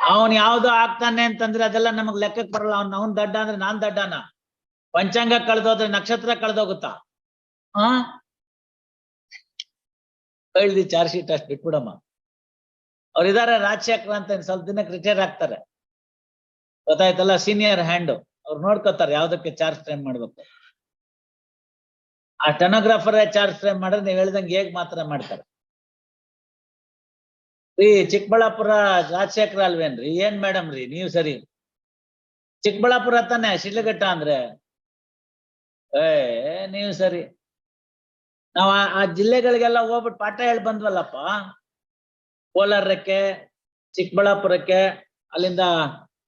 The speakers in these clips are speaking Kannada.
ಅವನ್ ಯಾವ್ದು ಆಗ್ತಾನೆ ಅಂತಂದ್ರೆ ಅದೆಲ್ಲ ನಮಗ್ ಲೆಕ್ಕಕ್ ಬರಲ್ಲ. ಅವ್ನ, ಅವ್ನ್ ದಡ್ಡ ಅಂದ್ರೆ ನಾನ್ ದಡ್ಡನ. ಪಂಚಾಂಗ ಕಳೆದೋದ್ರೆ ನಕ್ಷತ್ರ ಕಳ್ದೋಗುತ್ತಾ? ಹಾ ಚಾರ್ಜ್ ಶೀಟ್ ಅಷ್ಟು ಬಿಟ್ಬಿಡಮ್ಮ. ಅವ್ರಿದಾರೆ ರಾಜಶೇಖರ್ ಅಂತ ಸ್ವಲ್ಪ ದಿನಕ್ಕೆ ರಿಟೈರ್ ಆಗ್ತಾರೆ ಗೊತ್ತಾಯ್ತಲ್ಲ? Senior hand. ಅವ್ರು ನೋಡ್ಕೋತಾರೆ ಯಾವ್ದಕ್ಕೆ ಚಾರ್ಜ್ ಫ್ರೇಮ್ ಮಾಡ್ಬೇಕು. ಆ ಟೆನೋಗ್ರಾಫರ್ ಚಾರ್ಜ್ ಫ್ರೇಮ್ ಮಾಡಿದ್ರೆ ನೀವ್ ಹೇಳ್ದಂಗೆ ಹೇಗ್ ಮಾತ್ರ ಮಾಡ್ತಾರೆ. ರೀ ಚಿಕ್ಕಬಳ್ಳಾಪುರ ರಾಜಶೇಖರ ಅಲ್ವೇನ್ರಿ? ಏನ್ ಮೇಡಮ್ ರೀ ನೀವ್ ಸರಿ? ಚಿಕ್ಕಬಳ್ಳಾಪುರ ತಾನೆ, ಶಿಡ್ಲಘಟ್ಟ ಅಂದ್ರೆ? ಏ, ನೀವು ಸರಿ. ನಾವ್ ಆ- ಜಿಲ್ಲೆಗಳಿಗೆಲ್ಲ ಹೋಗ್ಬಿಟ್ಟು ಪಾಠ ಹೇಳಿ ಬಂದ್ವಲ್ಲಪ್ಪ? ಕೋಲಾರಕ್ಕೆ, ಚಿಕ್ಕಬಳ್ಳಾಪುರಕ್ಕೆ, ಅಲ್ಲಿಂದ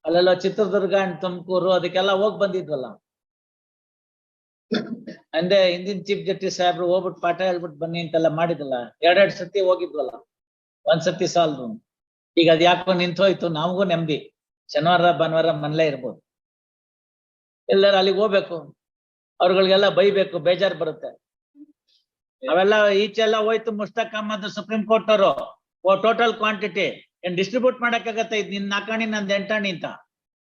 ಅಲ್ಲೆಲ್ಲ ಚಿತ್ರದುರ್ಗ ಅಂಡ್ ತುಮಕೂರು ಅದಕ್ಕೆಲ್ಲ ಹೋಗ್ ಬಂದಿದ್ವಲ್ಲ? ಅಂದೆ ಹಿಂದಿನ ಚೀಫ್ ಜಸ್ಟಿಸ್ ಸಾಹೇಬ್ರು ಹೋಗ್ಬಿಟ್ಟು ಪಾಠ ಹೇಳ್ಬಿಟ್ಟು ಬನ್ನಿ ಅಂತೆಲ್ಲ ಮಾಡಿದ್ವಲ್ಲ? ಎರಡೆರಡ್ ಸತಿ ಹೋಗಿದ್ವಲ್ಲ? ಒಂದ್ಸತಿ ಸಾಲ್ದು ಈಗ ಅದ್ ಯಾಕೋ ನಿಂತೋಯ್ತು ನಮಗೂ ನೆಮ್ಮದಿ. ಶನಿವಾರ, ಭಾನುವಾರ ಮನೇಲೆ ಇರ್ಬೋದು. ಎಲ್ಲರೂ ಅಲ್ಲಿಗೆ ಹೋಗ್ಬೇಕು. ಅವ್ರಗಳಿಗೆಲ್ಲ ಬೈಬೇಕು, ಬೇಜಾರ್ ಬರುತ್ತೆ. ಅವೆಲ್ಲ ಈಚೆ ಎಲ್ಲ ಹೋಯ್ತು ಮುಸ್ತಕ್ ಅಹಮದ್ ಸುಪ್ರೀಂ ಕೋರ್ಟ್ ಅವರು. ಟೋಟಲ್ ಕ್ವಾಂಟಿಟಿ ಏನ್ ಡಿಸ್ಟ್ರಿಬ್ಯೂಟ್ ಮಾಡಕ್ಕಾಗತ್ತೆ? ಇದು ನಿನ್ ನಾಲ್ಕಾಣಿ ನಂದ್ ಎಂಟಾಣಿ ಅಂತ.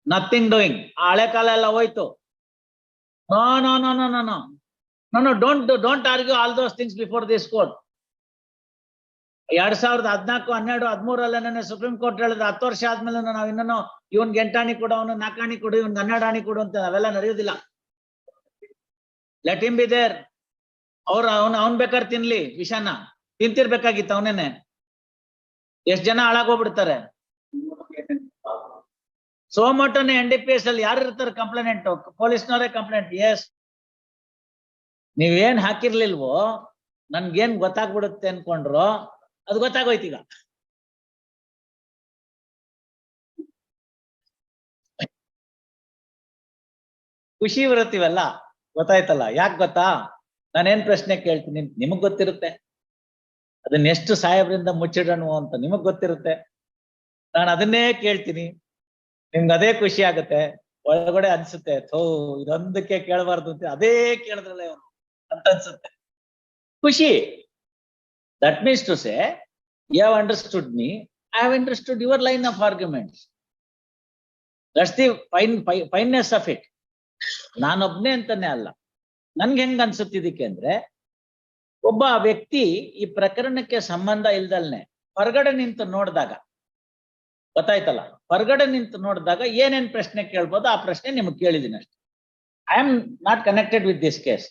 ನಥಿಂಗ್ ಡೂಯಿಂಗ್ ಆ ಹಳೆ ಕಾಲ ಎಲ್ಲ ಹೋಯ್ತು. No no no no no no no don't don't argue all those things before this court ಎರಡ್ ಸಾವಿರದ ಹದ್ನಾಲ್ಕು, ಹನ್ನೆರಡು ಹದಿಮೂರಲ್ಲೇನೆ ಸುಪ್ರೀಂ ಕೋರ್ಟ್ ಹೇಳಿದ್ರೆ, ಹತ್ತು ವರ್ಷ ಆದ್ಮೇಲೆ ನಾವು ಇನ್ನೂ ಇವನ್ ಎಂಟಾಣಿ ಕೊಡು, ಅವನು ನಾಕಾಣಿ ಕೊಡು ಇವ್ನ್ ಹನ್ನೆರಡು ಆಣಿ ಕೊಡು ಅಂತ ಅವೆಲ್ಲ ನಡೆಯೋದಿಲ್ಲ ಲೆಟ್ ಹಿಮ್ ಬಿ ದೇರ್ ಅವ್ರ, ಅವ್ನ, ಅವ್ನ್ ಬೇಕಾದ್ರೆ ತಿನ್ಲಿ ವಿಷಾನ. ತಿಂತಿರ್ಬೇಕಾಗಿತ್ತು ಅವನೇನೆ. ಎಷ್ಟ್ ಜನ ಹಾಳಾಗೋಗ್ಬಿಡ್ತಾರೆ. ಸೋಮಟನ ಎನ್ ಡಿ ಪಿ ಎಸ್ ಅಲ್ಲಿ ಯಾರು ಇರ್ತಾರೆ ಕಂಪ್ಲೇಂಟ್ ಪೊಲೀಸ್ನವರೇ ಕಂಪ್ಲೇಂಟ್ ಎಸ್ ನೀವೇನ್ ಹಾಕಿರ್ಲಿಲ್ವೋ, ನನ್ಗೇನ್ ಗೊತ್ತಾಗ್ಬಿಡುತ್ತೆ ಅನ್ಕೊಂಡ್ರು ಅದು ಗೊತ್ತಾಗೋಯ್ತು ಈಗ. ಖುಷಿ ಬರುತ್ತೀವಲ್ಲ ಗೊತ್ತಾಯ್ತಲ್ಲ? ಯಾಕ್ ಗೊತ್ತಾ? ನಾನೇನ್ ಪ್ರಶ್ನೆ ಕೇಳ್ತೀನಿ, ನಿಮಗ್ ಗೊತ್ತಿರುತ್ತೆ. ಅದನ್ನ ಎಷ್ಟು ಸಾಹೇಬ್ರಿಂದ ಮುಚ್ಚಿಡೋಣ ಅಂತ ನಿಮಗ್ ಗೊತ್ತಿರುತ್ತೆ. ನಾನು ಅದನ್ನೇ ಕೇಳ್ತೀನಿ. ನಿಮ್ಗೆ ಅದೇ ಖುಷಿ ಆಗುತ್ತೆ. ಒಳಗಡೆ ಅನ್ಸುತ್ತೆ, ಥೋ, ಇದೊಂದಕ್ಕೆ ಕೇಳಬಾರ್ದು ಅಂತ, ಅದೇ ಕೇಳಿದ್ರಲ್ಲ ಅಂತ ಅನ್ಸುತ್ತೆ. ಖುಷಿ. That means to say you have understood me I have understood your line of arguments that's the fine fineness of it ನಾನೊಬ್ನೇ ಅಂತಾನೆ ಅಲ್ಲ ನನ್ಗೆ ಹೆಂಗ್ ಅನ್ಸುತ್ತಿದ್ದಕ್ಕೆ ಅಂದ್ರೆ ಒಬ್ಬ ವ್ಯಕ್ತಿ ಈ ಪ್ರಕರಣಕ್ಕೆ ಸಂಬಂಧ ಇಲ್ದಲ್ನೆ ಹೊರಗಡೆ ನಿಂತು ನೋಡಿದಾಗ ಗೊತ್ತಾಯ್ತಲ್ಲ ಹೊರಗಡೆ ನಿಂತು ನೋಡಿದಾಗ ಏನೇನ್ ಪ್ರಶ್ನೆ ಕೇಳ್ಬೋದು ಆ ಪ್ರಶ್ನೆ ನಿಮ್ಗೆ ಕೇಳಿದೀನಿ ಅಷ್ಟೇ I am not connected with this case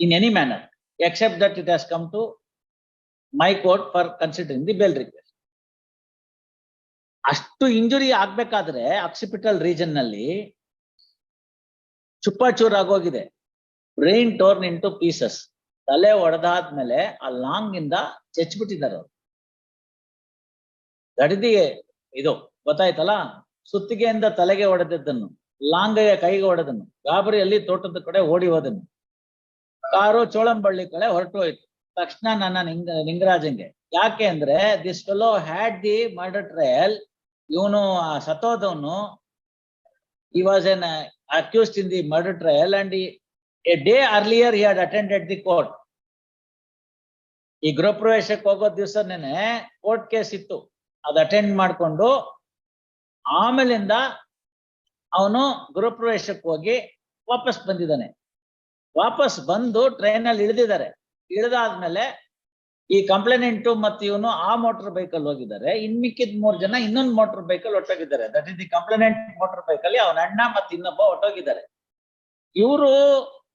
in any manner except that it has come to my court for considering the bail request ಅಷ್ಟು ಇಂಜುರಿ ಆಗ್ಬೇಕಾದ್ರೆ ಆಕ್ಸಿಪಿಟಲ್ ರೀಜನ್ನಲ್ಲಿ ಚುಪ್ಪಾಚೂರ್ ಆಗೋಗಿದೆ. ಬ್ರೈನ್ ಟೋರ್ನ್ ಇಂಟು ಪೀಸಸ್ ತಲೆ ಒಡೆದಾದ್ಮೇಲೆ ಆ ಲಾಂಗ್ ಇಂದ ಚೆಚ್ಬಿಟ್ಟಿದ್ದಾರೆ ಅವ್ರು. ಗಡಿದಿ ಇದು ಗೊತ್ತಾಯ್ತಲ್ಲ? ಸುತ್ತಿಗೆಯಿಂದ ತಲೆಗೆ ಹೊಡೆದಿದ್ದನ್ನು ಲಾಂಗಯ್ಯ ಕೈಗೆ ಹೊಡೆದನ್ನು ಗಾಬರಿಯಲ್ಲಿ ತೋಟದ ಕಡೆ ಓಡಿ ಹೋದನು ಕಾರು ಚೋಳಂಬಳ್ಳಿ ಕಡೆ ಹೊರಟು ಹೋಯ್ತು ತಕ್ಷಣ ನನ್ನ ನಿಂಗ, ಲಿಂಗರಾಜಂಗೆ. ಯಾಕೆ ಅಂದ್ರೆ this fellow had the murder trial ಇವನು he was an an accused in the murder trial and day a day earlier he had attended the court. ಈ ಗೃಹ ಪ್ರವೇಶಕ್ಕೆ ಹೋಗೋ ದಿವಸನೇನೆ ಕೋರ್ಟ್ ಕೇಸ್ ಇತ್ತು. ಅದು ಅಟೆಂಡ್ ಮಾಡ್ಕೊಂಡು, ಆಮೇಲಿಂದ ಅವನು ಗೃಹ ಪ್ರವೇಶಕ್ಕೆ ಹೋಗಿ ವಾಪಸ್ ಬಂದಿದ್ದಾನೆ. ವಾಪಸ್ ಬಂದು ಟ್ರೈನ್ ಅಲ್ಲಿ ಇಳಿದಿದ್ದಾರೆ. ಇಳಿದಾದ್ಮೇಲೆ ಈ ಕಂಪ್ಲೇನೆಂಟು ಮತ್ತೆ ಇವನು ಆ ಮೋಟರ್ ಬೈಕ್ ಅಲ್ಲಿ ಹೋಗಿದ್ದಾರೆ. ಇನ್ ಮಿಕ್ಕಿದ ಮೂರ್ ಜನ ಇನ್ನೊಂದು ಮೋಟರ್ ಬೈಕ್ ಅಲ್ಲಿ ಹೊಟ್ಟೋಗಿದ್ದಾರೆ that is the complainant motor bike ಅಲ್ಲಿ ಅವನ ಅಣ್ಣ ಮತ್ತೆ ಇನ್ನೊಬ್ಬ ಹೊಟ್ಟೋಗಿದ್ದಾರೆ ಇವರು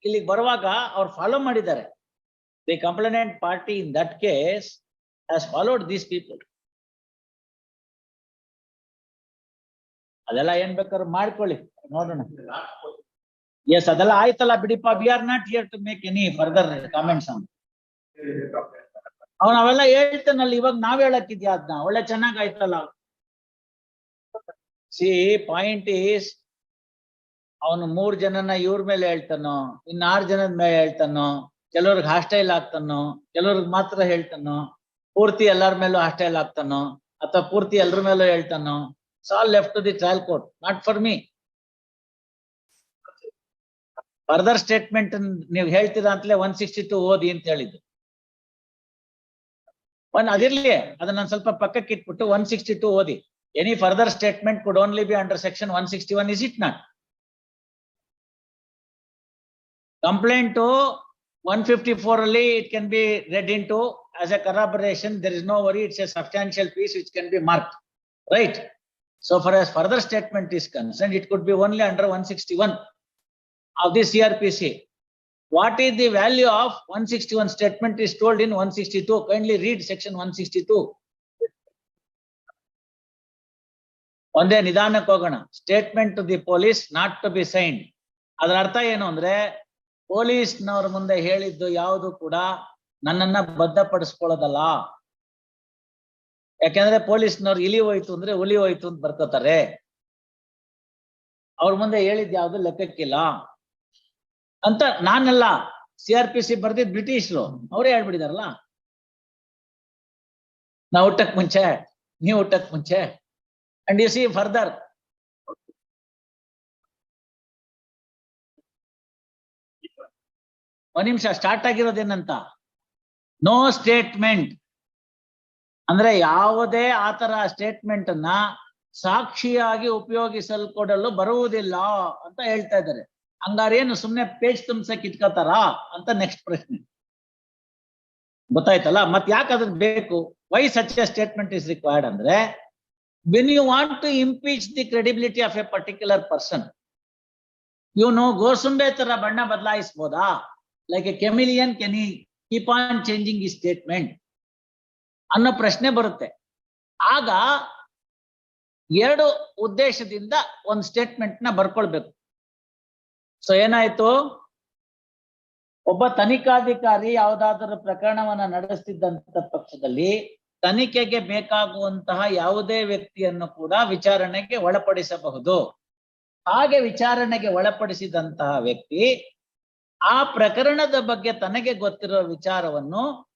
ಇಲ್ಲಿಗೆ ಬರುವಾಗ ಅವ್ರು ಫಾಲೋ ಮಾಡಿದ್ದಾರೆ. The complainant party in that case has followed these people ಅದೆಲ್ಲ ಏನ್ ಬೇಕಾದ್ರು ಮಾಡ್ಕೊಳ್ಳಿ. ನೋಡೋಣ. ಎಸ್ ಅದೆಲ್ಲ ಆಯ್ತಲ್ಲ ಬಿಡಿಪ್ಪ we are not here to make any further comments on ಅವನ್ ಅವೆಲ್ಲ ಹೇಳ್ತಾನಲ್ಲ, ಇವಾಗ ನಾವ್ ಹೇಳಕ್ಕಿದ್ಯಾ ಅದ್ನ? ಒಳ್ಳೆ ಚೆನ್ನಾಗ್ ಆಯ್ತಲ್ಲ ಸಿ ಪಾಯಿಂಟ್ ಈಸ್ ಅವನು ಮೂರ್ ಜನನ ಇವ್ರ ಮೇಲೆ ಹೇಳ್ತಾನೋ ಇನ್ ಆರ್ ಜನದ ಮೇಲೆ ಹೇಳ್ತಾನೋ, ಕೆಲವ್ರಿಗೆ ಹಾಸ್ಟೈಲ್ ಆಗ್ತಾನೋ, ಕೆಲವ್ರಿಗೆ ಮಾತ್ರ ಹೇಳ್ತಾನೋ, ಪೂರ್ತಿ ಎಲ್ಲಾರ ಮೇಲೂ ಹಾಸ್ಟೈಲ್ ಆಗ್ತಾನೋ, ಅಥವಾ ಪೂರ್ತಿ ಎಲ್ರ ಮೇಲೂ ಹೇಳ್ತಾನೋ ಸಾಲ್ left to the trial court not for me further statement ನೀವು ಹೇಳ್ತೀರಾ ಅಂತಲೇ ಒನ್ ಸಿಕ್ಸ್ಟಿ ಟು ಓದಿ ಅಂತ ಹೇಳಿದ್ದು. ಒನ್ ಅದಿರ್ಲಿ ಅದನ್ನ ಒಂದ್ ಸ್ವಲ್ಪ ಪಕ್ಕಕ್ಕೆ ಇಟ್ಬಿಟ್ಟು ಒನ್ ಸಿಕ್ಸ್ಟಿ ಟು ಓದಿ any further statement could only be under section one sixty one is it not complaint one fifty four ಅಲ್ಲಿ it can be read into as a corroboration there is no worry it's a substantial piece which can be mark right so far as further statement is concern it could be only under one sixty one of the C R P C What is the value of one sixty-one statement is told in one sixty-two, kindly read section one sixty-two. ಒಂದೇ ನಿಧಾನಕ್ಕೆ ಹೋಗೋಣ. Statement to the police not to be signed ಅದರ ಅರ್ಥ ಏನು ಅಂದ್ರೆ ಪೊಲೀಸ್ನವ್ರ ಮುಂದೆ ಹೇಳಿದ್ದು ಯಾವುದು ಕೂಡ ನನ್ನನ್ನ ಬದ್ಧಪಡಿಸ್ಕೊಳ್ಳೋದಲ್ಲ. ಯಾಕೆಂದ್ರೆ ಪೊಲೀಸ್ನವ್ರು ಇಲಿ ಹೋಯ್ತು ಅಂದ್ರೆ ಹುಲಿ ಹೋಯ್ತು ಅಂತ ಬರ್ಕೋತಾರೆ. ಅವ್ರ ಮುಂದೆ ಹೇಳಿದ್ ಯಾವುದು ಲೆಕ್ಕಕ್ಕಿಲ್ಲ. ಅಂತ ನಾನಲ್ಲ ಸಿ ಆರ್ ಪಿ ಸಿ ಬರ್ದಿದ್ ಬ್ರಿಟಿಷರು, ಅವರೇ ಹೇಳ್ಬಿಟ್ಟಿದಾರಲ್ಲ. ನಾ ಹುಟ್ಟಕ್ ಮುಂಚೆ, ನೀವು ಹುಟ್ಟಕ್ ಮುಂಚೆ. ಅಂಡ್ ಯು ಸಿ ಫರ್ದರ್ ಒಂದ್ ನಿಮಿಷ ಸ್ಟಾರ್ಟ್ ಆಗಿರೋದೇನಂತ ನೋ ಸ್ಟೇಟ್ಮೆಂಟ್ ಅಂದ್ರೆ ಯಾವುದೇ ಆತರ ಸ್ಟೇಟ್ಮೆಂಟ್ ಅನ್ನ ಸಾಕ್ಷಿಯಾಗಿ ಉಪಯೋಗಿಸಲ್ಕೊಡಲು ಬರುವುದಿಲ್ಲ ಅಂತ ಹೇಳ್ತಾ ಇದ್ದಾರೆ. ಹಂಗಾರೇನು ಸುಮ್ನೆ ಪೇಜ್ ತುಂಬಸಕ್ ಇಟ್ಕೋತಾರ ಅಂತ ನೆಕ್ಸ್ಟ್ ಪ್ರಶ್ನೆ. ಗೊತ್ತಾಯ್ತಲ್ಲ? ಮತ್ ಯಾಕೆ ಅದ್ರ ಬೇಕು? Why such a statement is required ಅಂದ್ರೆ when you want to impeach the credibility of a particular person ಇವನು ಗೋಸುಂಬೆ ತರ ಬಣ್ಣ ಬದಲಾಯಿಸ್ಬೋದಾ? Like a chameleon can he keep on changing ಈ ಸ್ಟೇಟ್ಮೆಂಟ್ ಅನ್ನೋ ಪ್ರಶ್ನೆ ಬರುತ್ತೆ. ಆಗ ಎರಡು ಉದ್ದೇಶದಿಂದ ಒಂದು ಸ್ಟೇಟ್ಮೆಂಟ್ನ ಬರ್ಕೊಳ್ಬೇಕು. ಸೊ ಏನಾಯ್ತು? ಒಬ್ಬ ತನಿಖಾಧಿಕಾರಿ ಯಾವುದಾದರೂ ಪ್ರಕರಣವನ್ನ ನಡೆಸ್ತಿದ್ದಂತ ಪಕ್ಷದಲ್ಲಿ ತನಿಖೆಗೆ ಬೇಕಾಗುವಂತಹ ಯಾವುದೇ ವ್ಯಕ್ತಿಯನ್ನು ಕೂಡ ವಿಚಾರಣೆಗೆ ಒಳಪಡಿಸಬಹುದು. ಹಾಗೆ ವಿಚಾರಣೆಗೆ ಒಳಪಡಿಸಿದಂತಹ ವ್ಯಕ್ತಿ ಆ ಪ್ರಕರಣದ ಬಗ್ಗೆ ತನಗೆ ಗೊತ್ತಿರೋ ವಿಚಾರವನ್ನು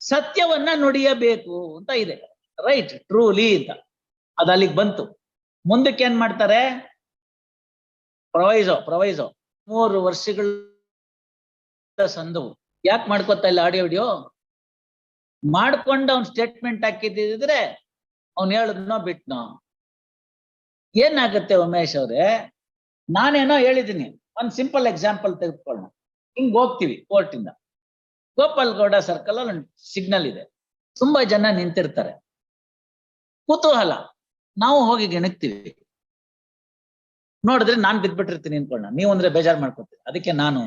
ಸತ್ಯವನ್ನ ನುಡಿಯಬೇಕು ಅಂತ ಇದೆ. ರೈಟ್, ಟ್ರೂಲಿ ಅಂತ. ಅದು ಅಲ್ಲಿಗೆ ಬಂತು. ಮುಂದಕ್ಕೆ ಏನ್ ಮಾಡ್ತಾರೆ? ಪ್ರೊವೈಸೋ ಪ್ರೊವೈಸೋ. ಮೂರು ವರ್ಷಗಳ ಸಂದವು. ಯಾಕೆ ಮಾಡ್ಕೊತಾ ಇಲ್ಲ ಆಡಿಯೋ ವಿಡಿಯೋ ಮಾಡ್ಕೊಂಡು ಅವ್ನ್ ಸ್ಟೇಟ್ಮೆಂಟ್ ಹಾಕಿದ್ದಿದ್ರೆ ಅವ್ನ್ ಹೇಳದ್ನೋ ಬಿಟ್ನೋ? ಏನಾಗುತ್ತೆ ಉಮೇಶ್ ಅವ್ರೆ? ನಾನೇನೋ ಹೇಳಿದೀನಿ ಒಂದು ಸಿಂಪಲ್ ಎಕ್ಸಾಂಪಲ್ ತೆಗೆದುಕೊಳ್ಳೋಣ. ಹಿಂಗ್ ಹೋಗ್ತೀವಿ ಕೋರ್ಟಿಂದ ಇಂದ. ಗೋಪಾಲ್ ಗೌಡ ಸರ್ಕಲ್ ಅಲ್ಲಿ ಸಿಗ್ನಲ್ ಇದೆ. ತುಂಬಾ ಜನ ನಿಂತಿರ್ತಾರೆ. ಕುತೂಹಲ. ನಾವು ಹೋಗಿ ಗೆಣಕ್ತಿವಿ. ನೋಡಿದ್ರೆ ನಾನ್ ಬಿದ್ಬಿಟ್ಟಿರ್ತೀನಿ ಅನ್ಕೊಳ್ಳೋಣ ನೀವು ಅಂದ್ರೆ ಬೇಜಾರ್ ಮಾಡ್ಕೊತೀನಿ ಅದಕ್ಕೆ ನಾನು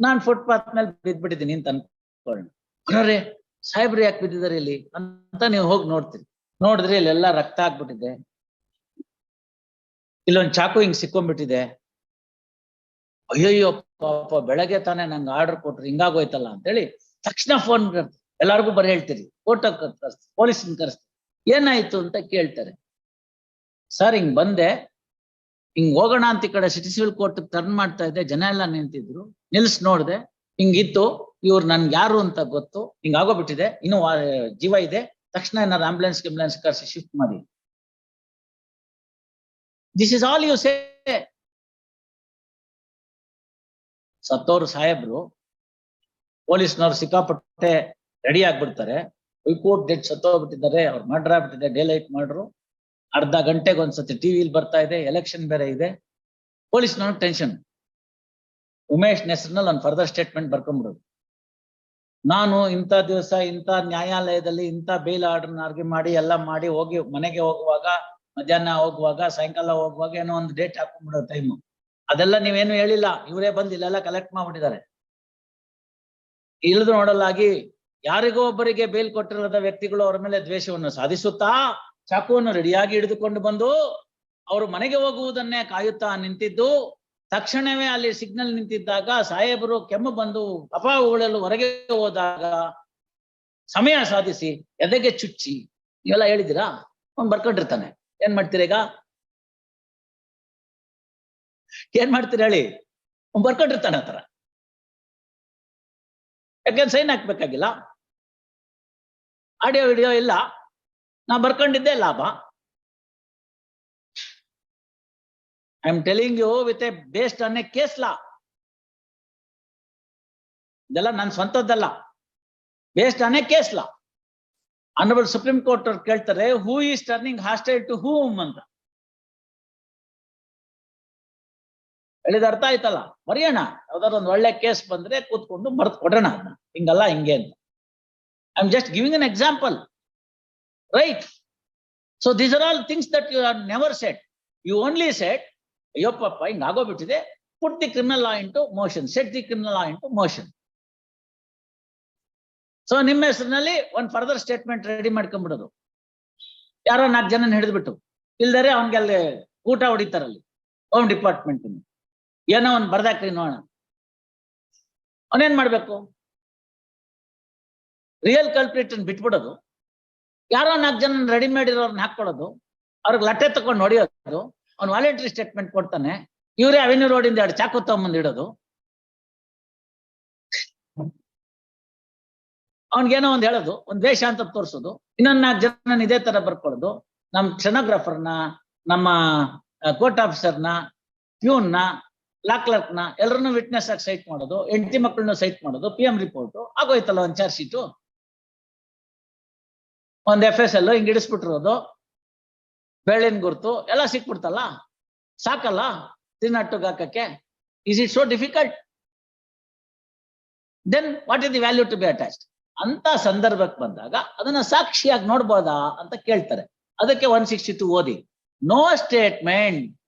ನಾನ್ ಫುಟ್ಪಾತ್ ಮೇಲೆ ಬಿದ್ಬಿಟ್ಟಿದ್ದೀನಿ ಅಂತ ಅನ್ಕೊಳ್ಳೋಣ ಅರೆ ಸಾಹೇಬ್ರು ಯಾಕೆ ಬಿದ್ದಿದ್ದಾರೆ ಇಲ್ಲಿ? ಅಂತ ನೀವು ಹೋಗಿ ನೋಡ್ತೀರಿ. ನೋಡಿದ್ರೆ ಇಲ್ಲೆಲ್ಲ ರಕ್ತ ಆಗ್ಬಿಟ್ಟಿದೆ. ಇಲ್ಲೊಂದ್ ಚಾಕು ಹಿಂಗ್ ಸಿಕ್ಕೊಂಡ್ಬಿಟ್ಟಿದೆ. ಅಯ್ಯಯ್ಯೋ, ಪಾಪ, ಬೆಳಗ್ಗೆ ತಾನೇ ನಂಗೆ ಆರ್ಡರ್ ಕೊಟ್ರು, ಹಿಂಗಾಗೋಯ್ತಲ್ಲ ಅಂತೇಳಿ ತಕ್ಷಣ ಫೋನ್ ಎಲ್ಲಾರ್ಗು ಬರ ಹೇಳ್ತೀರಿ. ಫೋಟೋ ಕರ್ಸ್ತೀರಿ ಕರೆಸ್ತೀರಿ ಏನಾಯ್ತು ಅಂತ ಕೇಳ್ತಾರೆ. ಸರ್ ಹಿಂಗ್ ಬಂದೆ. ಹಿಂಗ್ ಹೋಗೋಣ ಅಂತ ಈ ಕಡೆ ಸಿಟಿ ಸಿವಿಲ್ ಕೋರ್ಟ್ ಟರ್ನ್ ಮಾಡ್ತಾ ಇದ್ದೆ. ಜನ ಎಲ್ಲ ನಿಂತಿದ್ರು. ನಿಲ್ಸ್ ನೋಡ್ದೆ. ಹಿಂಗಿತ್ತು. ಇವ್ರು ನನ್ಗೆ ಯಾರು ಅಂತ ಗೊತ್ತು. ಹಿಂಗ್ ಆಗೋಗ್ಬಿಟ್ಟಿದೆ. ಇನ್ನು ಜೀವ ಇದೆ. ತಕ್ಷಣ ಏನಾದ್ರು ಆಂಬುಲೆನ್ಸ್ ಗಿಂಬುಲೆನ್ಸ್ ಕರೆಸಿ ಶಿಫ್ಟ್ ಮಾಡಿ. This is all you say ಸತ್ತೋರು ಸಾಹೇಬ್ರು. ಪೊಲೀಸ್ನವ್ರು ಸಿಕ್ಕಾಪಟ್ಟೆ ರೆಡಿ ಆಗ್ಬಿಡ್ತಾರೆ. ಹೈಕೋರ್ಟ್ ಡೆಡ್ ಸತ್ತೋಗ್ಬಿಟ್ಟಿದ್ದಾರೆ. ಅವ್ರು ಮರ್ಡರ್ ಆಗ್ಬಿಟ್ಟಿದೆ ಡೇ ಲೈಟ್ ಮಾಡ್ರು ಅರ್ಧ ಗಂಟೆಗೆ ಒಂದ್ಸತಿ ಟಿವಿಲಿ ಬರ್ತಾ ಇದೆ ಎಲೆಕ್ಷನ್ ಬೇರೆ ಇದೆ. ಪೊಲೀಸ್ ನೋಡ್ ಟೆನ್ಷನ್ ಉಮೇಶ್ ಹೆಸರಿನಲ್ಲಿ ಒಂದು ಫರ್ದರ್ ಸ್ಟೇಟ್ಮೆಂಟ್ ಬರ್ಕೊಂಡ್ಬಿಡೋದು ನಾನು ಇಂಥ ದಿವಸ ಇಂಥ ನ್ಯಾಯಾಲಯದಲ್ಲಿ ಇಂಥ ಬೇಲ್ ಆರ್ಡರ್ನ ಆರ್ಗ್ಯೂ ಮಾಡಿ ಎಲ್ಲ ಮಾಡಿ ಹೋಗಿ ಮನೆಗೆ ಹೋಗುವಾಗ, ಮಧ್ಯಾಹ್ನ ಹೋಗುವಾಗ, ಸಾಯಂಕಾಲ ಹೋಗುವಾಗ ಏನೋ ಒಂದು ಡೇಟ್ ಹಾಕೊಂಡ್ಬಿಡೋ ಟೈಮು ಅದೆಲ್ಲ ನೀವೇನು ಹೇಳಿಲ್ಲ. ಇವರೇ ಬಂದು ಇಲ್ಲೆಲ್ಲ ಕಲೆಕ್ಟ್ ಮಾಡ್ಬಿಟ್ಟಿದ್ದಾರೆ. ಇಳಿದು ನೋಡಲಾಗಿ ಯಾರಿಗೋ ಒಬ್ಬರಿಗೆ ಬೇಲ್ ಕೊಟ್ಟಿರೋದ ವ್ಯಕ್ತಿಗಳು ಅವರ ಮೇಲೆ ದ್ವೇಷವನ್ನು ಸಾಧಿಸುತ್ತಾ ಚಾಕುವನ್ನು ರೆಡಿಯಾಗಿ ಹಿಡಿದುಕೊಂಡು ಬಂದು ಅವರು ಮನೆಗೆ ಹೋಗುವುದನ್ನೇ ಕಾಯುತ್ತಾ ನಿಂತಿದ್ದು, ತಕ್ಷಣವೇ ಅಲ್ಲಿ ಸಿಗ್ನಲ್ ನಿಂತಿದ್ದಾಗ ಸಾಹೇಬರು ಕೆಮ್ಮು ಬಂದು ಅಪ ಉಳಲು ಹೊರಗೆ ಹೋದಾಗ, ಸಮಯ ಸಾಧಿಸಿ, ಎದೆಗೆ ಚುಚ್ಚಿ ಇವೆಲ್ಲ ಹೇಳಿದಿರಾ ಅವ್ನು ಬರ್ಕೊಂಡಿರ್ತಾನೆ. ಏನ್ ಮಾಡ್ತೀರೀಗ ಏನ್ ಮಾಡ್ತೀರಿ ಹೇಳಿ? ಅವ್ನು ಬರ್ಕೊಂಡಿರ್ತಾನೆ ಆತರ ಯಾಕೆ ಸೈನ್ ಹಾಕ್ಬೇಕಾಗಿಲ್ಲ. ಆಡಿಯೋ, ವಿಡಿಯೋ ಇಲ್ಲ. ನಾ ಬರ್ಕೊಂಡಿದ್ದೆ ಲಾಭ. I am telling you with a based on a case law ಇದೆಲ್ಲ ನನ್ನ ಸ್ವಂತದ್ದಲ್ಲ. Based on a case law honourable supreme court ಅವ್ರು ಕೇಳ್ತಾರೆ who is turning hostile to whom ಅಂತ. ಹೇಳಿದ ಅರ್ಥ ಆಯ್ತಲ್ಲ? ಬರೆಯೋಣ. ಯಾವ್ದಾದ್ರು ಒಂದು ಒಳ್ಳೆ ಕೇಸ್ ಬಂದ್ರೆ ಕೂತ್ಕೊಂಡು ಬರ್ತ್ ಕೊಡೋಣ ಹಿಂಗಲ್ಲ, ಹಿಂಗೆ ಅಂತ. I am just giving an example so these are all things that you are never set you only set ಅಯ್ಯಪ್ಪಪ್ಪ ಹಿಂಗ್ ಆಗೋಗ್ಬಿಟ್ಟಿದೆ put the criminal law into motion set the criminal law into motion so ನಿಮ್ಮ ಹೆಸರಿನಲ್ಲಿ ಒಂದ್ ಫರ್ದರ್ ಸ್ಟೇಟ್ಮೆಂಟ್ ರೆಡಿ ಮಾಡ್ಕೊಂಡ್ಬಿಡೋದು. ಯಾರೋ ನಾಲ್ಕು ಜನ ಹಿಡಿದ್ಬಿಟ್ಟು. ಇಲ್ದರೆ ಅವನ್ಗೆ ಅಲ್ಲಿ ಊಟ ಹೊಡಿತಾರಲ್ಲಿ ಹೋಮ್ ಡಿಪಾರ್ಟ್ಮೆಂಟ್ ಏನೋ ಒಂದ್ ಬರ್ದಾಕ್ರಿ ನೋಡೋಣ. ಅವನೇನ್ ಮಾಡ್ಬೇಕು? ರಿಯಲ್ ಕಲ್ಪ್ರಿಟ್ ಬಿಟ್ಬಿಡೋದು. ಯಾರೋ ನಾಲ್ಕು ಜನ ರೆಡಿಮೇಡ್ ಮಾಡಿರೋರ್ನ ಹಾಕೊಳ್ಳೋದು ಅವ್ರಿಗೆ ಲಟ್ಟೆ ತಗೊಂಡು ಹೊಡೆಯೋದು. ಅವ್ನು ವಾಲಂಟ್ರಿ ಸ್ಟೇಟ್ಮೆಂಟ್ ಕೊಡ್ತಾನೆ. ಇವರೇ ಅವೆನ್ಯೂ ರೋಡಿಂದ ಎರಡು ಚಾಕು ತಗೊಂಬಂದು ಇಡೋದು. ಅವ್ನಿಗೇನೋ ಒಂದ್ ಹೇಳೋದು. ಒಂದ್ ವೇಷ ಅಂತ ತೋರಿಸೋದು. ಇನ್ನೊಂದ್ ನಾಲ್ಕು ಜನ ಇದೇ ತರ ಬರ್ಕೊಳ್ಳೋದು. ನಮ್ ಸ್ಟೆನೋಗ್ರಾಫರ್ನ ನಮ್ಮ ಕೋರ್ಟ್ ಆಫೀಸರ್ನ ಪ್ಯೂನ್ನ ಲಾ ಕ್ಲರ್ಕ್ನ ಎಲ್ಲರನ್ನೂ ವಿಟ್ನೆಸ್ ಆಗಿ ಸೈಟ್ ಮಾಡೋದು. ಎಂಟಿ ಮಕ್ಕಳನ್ನ ಸೈಟ್ ಮಾಡೋದು. ಪಿ ಎಂ ರಿಪೋರ್ಟ್ ಆಗೋಯ್ತಲ್ಲ ಒಂದ್ ಚಾರ್ಜ್ ಶೀಟು ಒಂದ್ ಎಫ್ ಎಸ್ ಎಲ್ ಹಿಂಗ್ ಇಡಿಸ್ಬಿಟ್ಟಿರೋದು, ಬೆಳ್ಳಿನ ಗುರ್ತು, ಎಲ್ಲ ಸಿಕ್ಬಿಡ್ತಲ್ಲ? ಸಾಕಲ್ಲ? ತಿನ್ನಟ್ಟುಗ್ ಹಾಕಕ್ಕೆ? Is it so difficult then what is the value to be attached ಅಂತ ಸಂದರ್ಭಕ್ಕೆ ಬಂದಾಗ ಅದನ್ನ ಸಾಕ್ಷಿಯಾಗಿ ನೋಡ್ಬೋದಾ ಅಂತ ಕೇಳ್ತಾರೆ. ಅದಕ್ಕೆ ಒನ್ ಸಿಕ್ಸ್ಟಿ ಟು ಓದಿ. No statement